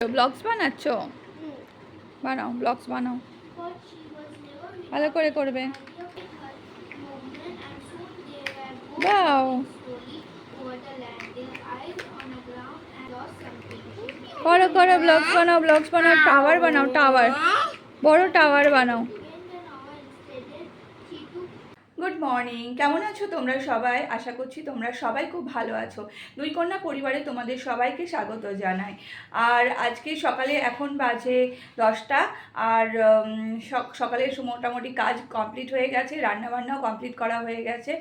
Blogs বানাচ্ছ? বানাও, blogs বানাও। ভালো করে করবে। বাও করো করো, ব্লগস বানাও ব্লগস বানাও, টাওয়ার বানাও, টাওয়ার। বড় টাওয়ার বানাও। গুড মর্নিং কেমন আছো তোমরা সবাই? আশা করছি তোমরা সবাই খুব ভালো আছো। দুই কন্যা পরিবারে তোমাদের সবাইকে স্বাগত জানাই। আর আজকে সকালে এখন বাজে দশটা আর সকালে মোটামুটি কাজ কমপ্লিট হয়ে গেছে, রান্নাবান্নাও কমপ্লিট করা হয়ে গেছে।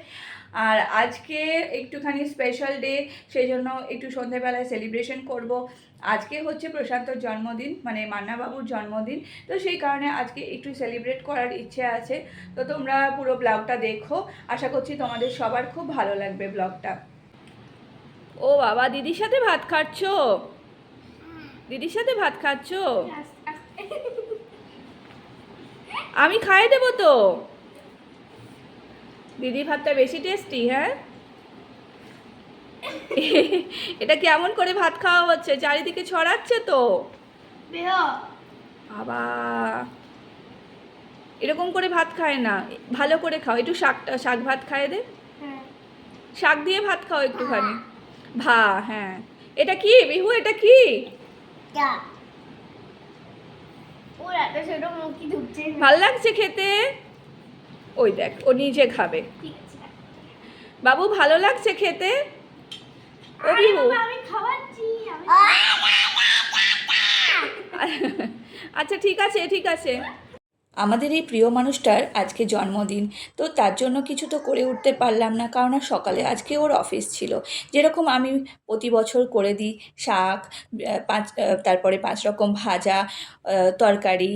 আর আজকে একটুখানি স্পেশাল ডে সেই জন্য একটু সন্ধেবেলায় সেলিব্রেশন করব। আজকে হচ্ছে প্রশান্তর জন্মদিন মানে মান্নাবাবুর জন্মদিন তো সেই কারণে আজকে একটু সেলিব্রেট করার ইচ্ছে আছে। তো তোমরা পুরো ব্লগটা দেখো। আশা করছি তোমাদের সবার খুব ভালো লাগবে ব্লগটা। ও বাবা দিদির সাথে ভাত খাচ্ছ? দিদির সাথে ভাত খাচ্ছ? আমি খাইয়ে দেবো তো? দিদি ভাতটা বেশি টেস্টি হ্যাঁ? এটা কেমন করে ভাত খাওয়া হচ্ছে? চারিদিকে ছড়াচ্ছে তো। বাবা। এরকম করে ভাত খায় না। ভালো করে খাও। একটু শাকটা শাক ভাত খায় দে শাক দিয়ে ভাত খাও একটুখানি। ভা হ্যাঁ। এটা কি বিহু? এটা কি? ভালো লাগছে খেতে? ওই দেখ ও নিজে খাবে। বাবু ভালো লাগছে খেতে? ও বিহু আচ্ছা ঠিক আছে ঠিক আছে। আমাদের এই প্রিয় মানুষটার আজকে জন্মদিন তো তার জন্য কিছু তো করে উঠতে পারলাম না কারণ সকালে আজকে ওর অফিস ছিল। যেরকম আমি প্রতি বছর করে দিই শাক পাঁচ তারপরে পাঁচ রকম ভাজা তরকারি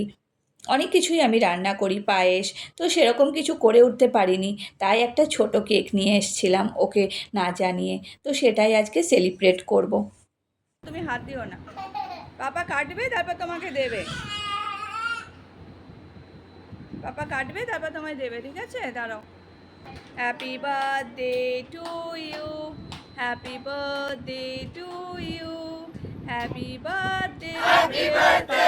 অনেক কিছুই আমি রান্না করি পায়েস তো সেরকম কিছু করে উঠতে পারিনি। তাই একটা ছোট কেক নিয়ে এসেছিলাম ওকে না জানিয়ে তো সেটাই আজকে সেলিব্রেট করব। তুমি হাত দিও না। পাপা কাটবে তারপর তোমাকে দেবে। পাপা কাটবে তারপর তোমায় দেবে ঠিক আছে? দাঁড়াও। Happy birthday to you happy birthday to you happy birthday happy birthday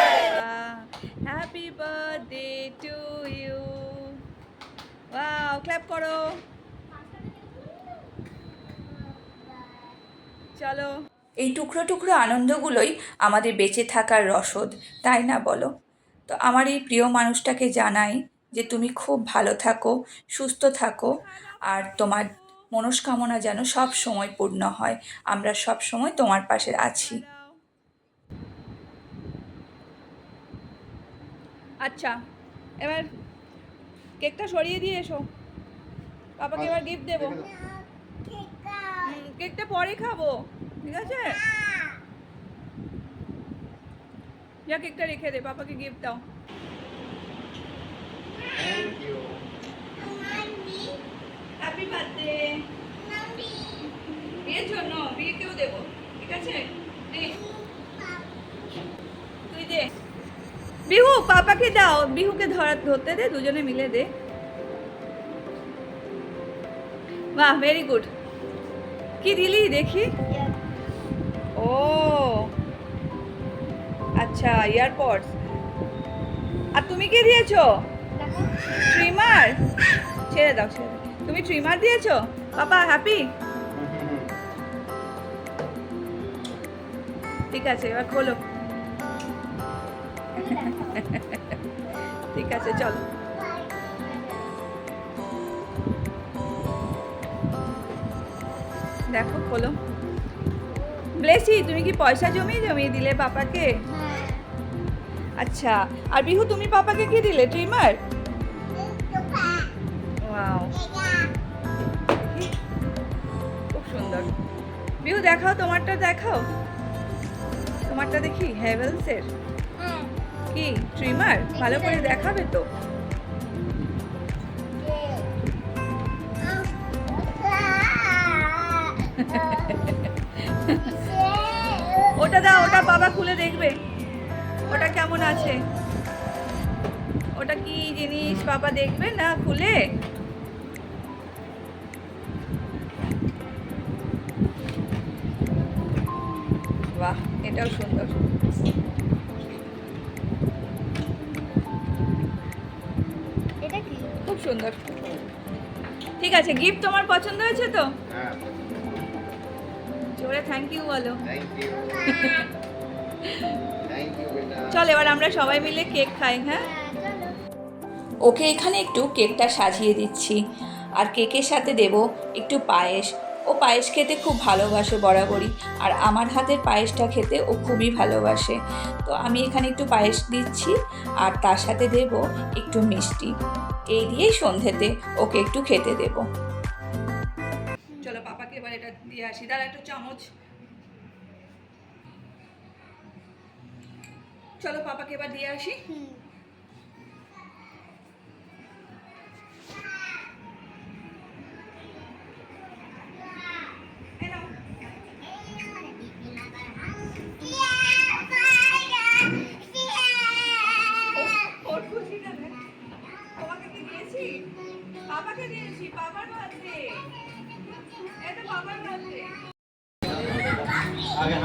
to you wow clap করো। চলো। এই টুকরো টুকরো আনন্দগুলোই আমাদের বেঁচে থাকার রসদ, তাই না বলো? তো আমার এই প্রিয় মানুষটাকে জানাই যে তুমি খুব ভালো থাকো, সুস্থ থাকো, আর তোমার মনস্কামনা যেন সব সময় পূর্ণ হয়। আমরা সব সময় তোমার পাশে আছি। আচ্ছা এবার কেকটা সরিয়ে দিয়ে এসো। পাপাকে এবার গিফট দেবো। কেকটা পরে খাব ঠিক আছে? যা কেকটা রেখে দে পাপাকে গিফট দাও। হ্যাপি বার্থডে বিয়ের জন্য বিয়েকেও দেবো ঠিক আছে নে। তুই দে বিহু, পাপাকে দাও। বিহুকে ধরা, ধরতে দে, দুজনে মিলে দে। বাহ ভেরি গুড কি দিলি দেখি? ও। আচ্ছা ইয়ারপডস আর তুমি কি দিয়েছ? ট্রিমার ছেড়ে দাও ছেড়ে দাও। তুমি ট্রিমার দিয়েছ? বাবা হ্যাপি ঠিক আছে, এবার খোলো। ঠিক আছে চলো। দেখো খোলো। ব্লেসি তুমি কি পয়সা জমিয়ে জমিয়ে দিলে পাপাকে? আচ্ছা আর বিহু তুমি পাপাকে কি দিলে ট্রিমার খুব সুন্দর। বিহু দেখাও তোমারটা দেখাও। তোমারটা দেখি হ্যাভেলসের কি? ট্রিমার? ভালো করে দেখাবে তো। ওটা দাও, ওটা বাবা খুলে দেখবে। ওটা কেমন আছে? ওটা কি জিনিস বাবা দেখবে না খুলে? বাহ, এটাও সুন্দর। সুন্দর। ঠিক আছে গিফট তোমার পছন্দ হয়েছে তো? হ্যাঁ। জোরে থ্যাংক ইউ বলো। চল এবার আমরা সবাই মিলে কেক খাই হ্যাঁ? ওকে এখানে একটু কেকটা সাজিয়ে দিচ্ছি। আর কেকের সাথে দেব একটু পায়েস। ও পায়েস খেতে খুব ভালোবাসে বরাবরই। আর আমার হাতের পায়েসটা খেতে ও খুবই ভালোবাসে। তো আমি এখানে একটু পায়েস দিচ্ছি। আর তার সাথে দেব একটু মিষ্টি। এই দিয়েই সন্ধেতে ওকে একটু খেতে দেব। চলো পাপাকে এবার এটা দিয়ে আসি। দাঁড়া একটু চামচ। চলো পাপাকে এবার দিয়ে আসি। বাবাকে দিয়েছি বাবার হাতে এটা বাবার হাতে আগে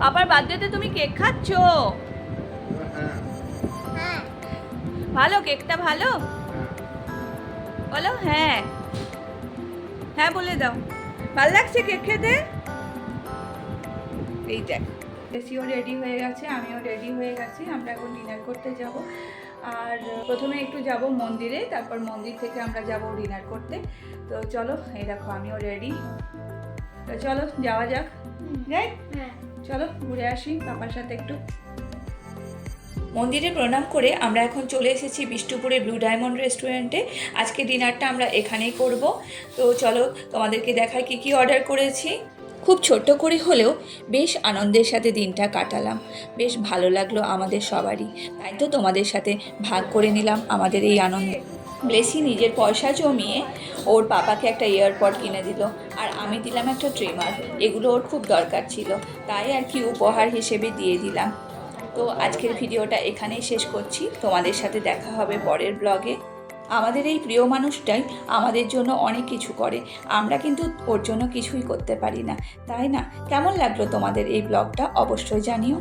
বাবার বার্থডেতে তুমি কেক খাচ্ছো? ভালো কেকটা ভালো? বলো হ্যাঁ। হ্যাঁ বলে দাও। ভালো লাগছে কেক খেতে? এই দেখ বেশিও রেডি হয়ে গেছে আমিও রেডি হয়ে গেছি আমরা এখন ডিনার করতে যাব। আর প্রথমে একটু যাব মন্দিরে তারপর মন্দির থেকে আমরা যাব ডিনার করতে। তো চলো এই দেখো আমিও রেডি তো চলো যাওয়া যাক। যাই। চলো ঘুরে আসি পাপার সাথে একটু। মন্দিরে প্রণাম করে আমরা এখন চলে এসেছি বিষ্ণুপুরে ব্লু ডায়মন্ড রেস্টুরেন্টে। আজকে ডিনারটা আমরা এখানেই করব। তো চলো তোমাদেরকে দেখাই কী কী অর্ডার করেছি। খুব ছোট্ট করে হলেও বেশ আনন্দের সাথে দিনটা কাটালাম। বেশ ভালো লাগল আমাদের সবারই। তাই তো তোমাদের সাথে ভাগ করে নিলাম আমাদের এই আনন্দে। ব্লেসি নিজের পয়সা জমিয়ে ওর পাপাকে একটা এয়ারপড কিনে দিল। আর আমি দিলাম একটা ট্রিমার। এগুলো ওর খুব দরকার ছিল। তাই আর কি উপহার হিসেবে দিয়ে দিলাম। তো আজকের ভিডিওটা এখানেই শেষ করছি। তোমাদের সাথে দেখা হবে পরের ব্লগে। আমাদের এই প্রিয় মানুষটাই আমাদের জন্য অনেক কিছু করে। আমরা কিন্তু ওর জন্য কিছুই করতে পারি না। তাই না? কেমন লাগল তোমাদের এই ব্লগটা? অবশ্যই জানিও।